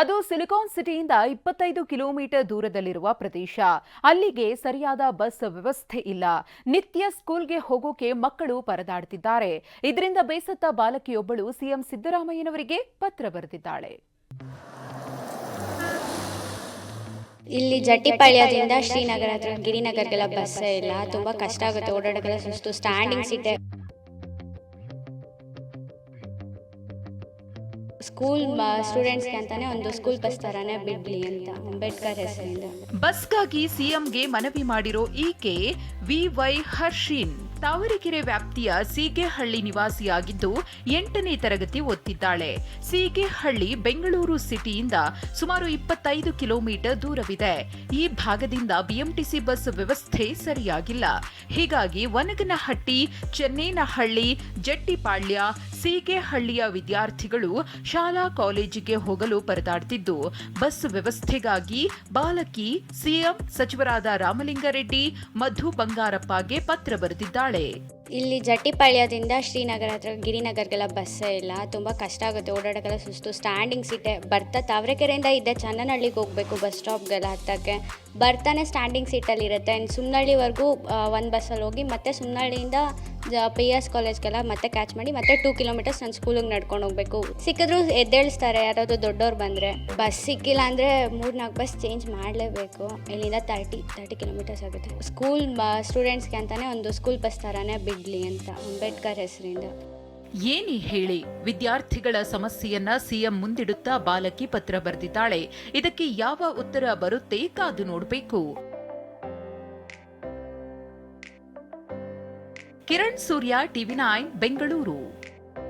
ಅದು ಸಿಲಿಕಾನ್ ಸಿಟಿಯಿಂದ ಇಪ್ಪತ್ತೈದು ಕಿಲೋಮೀಟರ್ ದೂರದಲ್ಲಿರುವ ಪ್ರದೇಶ. ಅಲ್ಲಿಗೆ ಸರಿಯಾದ ಬಸ್ ವ್ಯವಸ್ಥೆ ಇಲ್ಲ. ನಿತ್ಯ ಸ್ಕೂಲ್ಗೆ ಹೋಗೋಕೆ ಮಕ್ಕಳು ಪರದಾಡ್ತಿದ್ದಾರೆ ಇದರಿಂದ ಬೇಸತ್ತ ಬಾಲಕಿಯೊಬ್ಬಳು ಸಿಎಂ ಸಿದ್ದರಾಮಯ್ಯನವರಿಗೆ ಪತ್ರ ಬರೆದಿದ್ದಾಳೆ. ಇಲ್ಲಿ ಜಟ್ಟಿಪಾಳ್ಯದಿಂದ ಶ್ರೀನಗರ ಹತ್ರ ಗಿರಿನಗರ್ಗೆಲ್ಲ ಬಸ್ಸೇ ಇಲ್ಲ. ತುಂಬಾ ಕಷ್ಟ ಆಗುತ್ತೆ. ಓಡಾಡಕ್ಕೆಲ್ಲ ಸುಸ್ತು ಸ್ಟ್ಯಾಂಡಿಂಗ್ ಸೀಟ್ ಸ್ಕೂಲ್ ಸ್ಟೂಡೆಂಟ್ಸ್ಗೆ ಅಂತಾನೆ ಒಂದು ಸ್ಕೂಲ್ ಬಸ್ ತರಾನೇ ಬಿಡ್ಲಿ ಅಂತ ಅಂಬೇಡ್ಕರ್ ಹೆಸರಿಂದ. ಬಸ್ಗಾಗಿ ಸಿಎಂಗೆ ಮನವಿ ಮಾಡಿರೋ ಈಕೆ ವಿವೈ ಹರ್ಷಿನ್. ತಾವರೆಕೆರೆ ವ್ಯಾಪ್ತಿಯ ಸೀಗೆಹಳ್ಳಿ ನಿವಾಸಿಯಾಗಿದ್ದು ಎಂಟನೇ ತರಗತಿ ಓದ್ತಿದ್ದಾಳೆ. ಸೀಗೆಹಳ್ಳಿ ಬೆಂಗಳೂರು ಸಿಟಿಯಿಂದ ಸುಮಾರು ಇಪ್ಪತ್ತೈದು ಕಿಲೋಮೀಟರ್ ದೂರವಿದೆ. ಈ ಭಾಗದಿಂದ ಬಿಎಂಟಿಸಿ ಬಸ್ ವ್ಯವಸ್ಥೆ ಸರಿಯಾಗಿಲ್ಲ. ಹೀಗಾಗಿ ವನಗನಹಟ್ಟಿ, ಚೆನ್ನೇನಹಳ್ಳಿ, ಜಟ್ಟಿಪಾಳ್ಯ ಸೀಗೆಹಳ್ಳಿಯ ವಿದ್ಯಾರ್ಥಿಗಳು ಶಾಲಾ ಕಾಲೇಜಿಗೆ ಹೋಗಲು ಪರದಾಡ್ತಿದ್ದು. ಬಸ್ ವ್ಯವಸ್ಥೆಗಾಗಿ ಬಾಲಕಿ, ಸಿಎಂ ಸಚಿವರಾದ ರಾಮಲಿಂಗಾರೆಡ್ಡಿ, ಮಧು ಬಂಗಾರಪ್ಪಗೆ ಪತ್ರ ಬರೆದಿದ್ದಾಳೆ. ಇಲ್ಲಿ ಜಟ್ಟಿಪಾಳ್ಯದಿಂದ ಶ್ರೀನಗರ ಹತ್ರ, ಗಿರಿನಗರ್ಗೆಲ್ಲ ಬಸ್ಸೇ ಇಲ್ಲ. ತುಂಬ ಕಷ್ಟ ಆಗುತ್ತೆ. ಓಡಾಡೋಕೆಲ್ಲ ಸುಸ್ತು. ಸ್ಟ್ಯಾಂಡಿಂಗ್ ಸೀಟೆ ಬರ್ತಾ ತಾವರೆಕೆರೆಯಿಂದ ಇದ್ದೆ ಚನ್ನನಹಳ್ಳಿಗೆ ಹೋಗಬೇಕು ಬಸ್ ಸ್ಟಾಪ್ಗೆಲ್ಲ ಹತ್ತಕ್ಕೆ. ಬರ್ತಾನೆ ಸ್ಟ್ಯಾಂಡಿಂಗ್ ಸೀಟಲ್ಲಿ ಇರುತ್ತೆ. ಆ್ಯಂಡ್ ಸುಮ್ನಹಳ್ಳಿವರೆಗೂ ಒಂದು ಬಸ್ಸಲ್ಲಿ ಹೋಗಿ ಮತ್ತೆ ಸುಮ್ನಹಳ್ಳಿಯಿಂದ ಪಿ ಎಸ್ ಕಾಲೇಜ್ಗೆಲ್ಲ ಮತ್ತೆ ಕ್ಯಾಚ್ ಮಾಡಿ ಮತ್ತೆ ಟೂ ಕಿಲೋಮೀಟರ್ಸ್ ನನ್ನ ಸ್ಕೂಲಿಗೆ ನಡ್ಕೊಂಡು ಹೋಗಬೇಕು. ಸಿಕ್ಕಿದ್ರು ಎದ್ದೇಳಿಸ್ತಾರೆ. ಯಾರಾದರೂ ದೊಡ್ಡವ್ರು ಬಂದರೆ. ಬಸ್ ಸಿಕ್ಕಿಲ್ಲ ಅಂದರೆ ಮೂರು ನಾಲ್ಕು ಬಸ್ ಚೇಂಜ್ ಮಾಡಲೇಬೇಕು. ಇಲ್ಲಿಂದ ತರ್ಟಿ ತರ್ಟಿ ಕಿಲೋಮೀಟರ್ಸ್ ಆಗುತ್ತೆ. ಸ್ಕೂಲ್ ಸ್ಟೂಡೆಂಟ್ಸ್ಗೆ ಅಂತಲೇ ಒಂದು ಸ್ಕೂಲ್ ಬಸ್ ಥರನೇ ಬಿಡಲಿ ಅಂತ ಅಂಬೇಡ್ಕರ್ ಹೆಸರಿಂದ. ಏನಿ ಹೇಳಿ, ವಿದ್ಯಾರ್ಥಿಗಳ ಸಮಸ್ಯೆಯನ್ನ ಸಿಎಂ ಮುಂದಿಡುತ್ತಾ ಬಾಲಕಿ ಪತ್ರ ಬರೆದಿದ್ದಾಳೆ. ಇದಕ್ಕೆ ಯಾವ ಉತ್ತರ ಬರುತ್ತೆ ಕಾದು ನೋಡಬೇಕು. Kiran Surya, TV nine, Bengaluru.